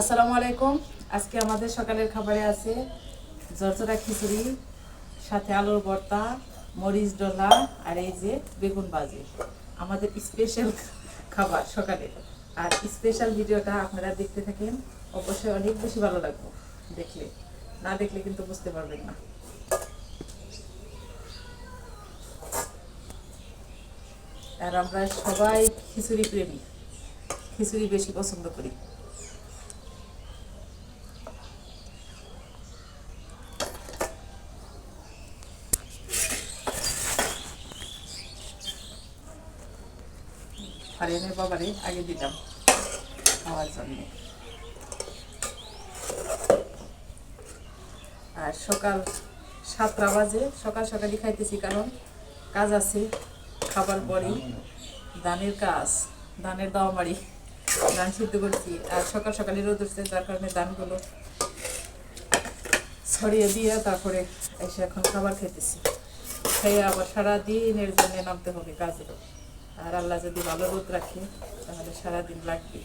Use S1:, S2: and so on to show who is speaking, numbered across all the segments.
S1: আসসালামু আলাইকুম। আজকে আমাদের সকালের খাবারে আছে জর্জরা খিচুড়ি, সাথে আলুর ভর্তা, মরিচ ডলা আর এই যে বেগুন ভাজি। আমাদের স্পেশাল খাবার সকালে। আর স্পেশাল ভিডিওটা আপনারা দেখতে থাকেন, অবশ্যই অনেক বেশি ভালো লাগবে দেখলে। না দেখলে কিন্তু বুঝতে পারবেন না। আর আমরা সবাই খিচুড়ি প্রেমী। খিচুড়ি বেশি পছন্দ করি। হারিয়ানের বাবারে, আগে দিতাম খাওয়ার জন্য। আর সকাল সাতটা বাজে, সকাল সকালই খাইতেছি, কারণ কাজ আছে, খাবার পরেই। ধানের কাজ, ধানের দাওয়া মারি ধান সিদ্ধ করছি। আর সকাল সকালে রোদ উঠছে, যার কারণে ধানগুলো ছড়িয়ে দিয়ে তারপরে এসে এখন খাবার খেতেছি খেয়ে আবার সারাদিনের জন্য নামতে হবে কাজের আর আল্লাহ যদি ভালো রোদ রাখে তাহলে সারাদিন লাগবে।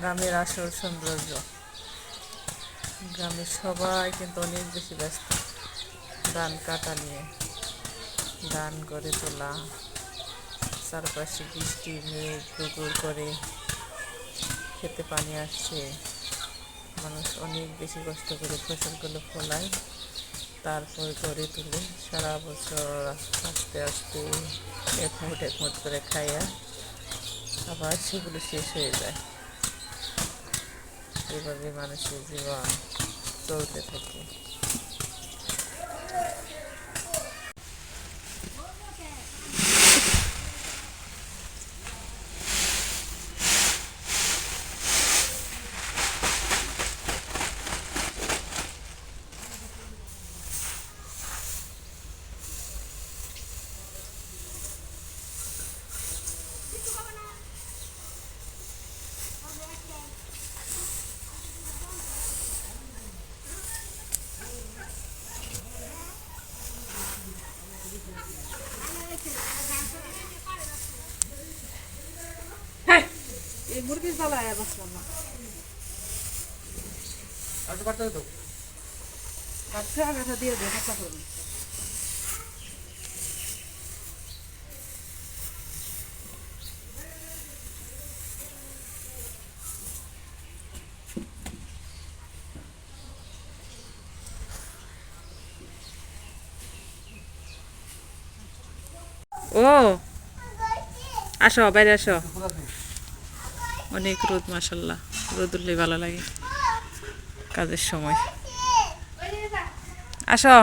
S1: গ্রামের আসল সৌন্দর্য। গ্রামের সবাই কিন্তু অনেক বেশি ব্যস্ত। ধান কাটা নিয়ে, ধান করে তোলা, চারপাশে বৃষ্টি, মেঘ গুগুর করে খেতে পানি আসছে। মানুষ অনেক বেশি কষ্ট করে ফসলগুলো ফলায়, তারপর গড়ে তুলে। সারা বছর আস্তে আস্তে একমুট একমুট করে খাইয়া আবার সেগুলো শেষ হয়ে যায়। এভাবে মানুষের জীবন চলতে থাকে।
S2: এই মুরগির জ্বালায় বাঁচলাম না। আচ্ছা আগাছা দিয়ে দে কাঁচা করুন
S1: ও আসো বাইরে আসো। অনেক রোদ মাসাল্লাহ রোদ উঠলে ভালো লাগে কাজের সময়। আসো।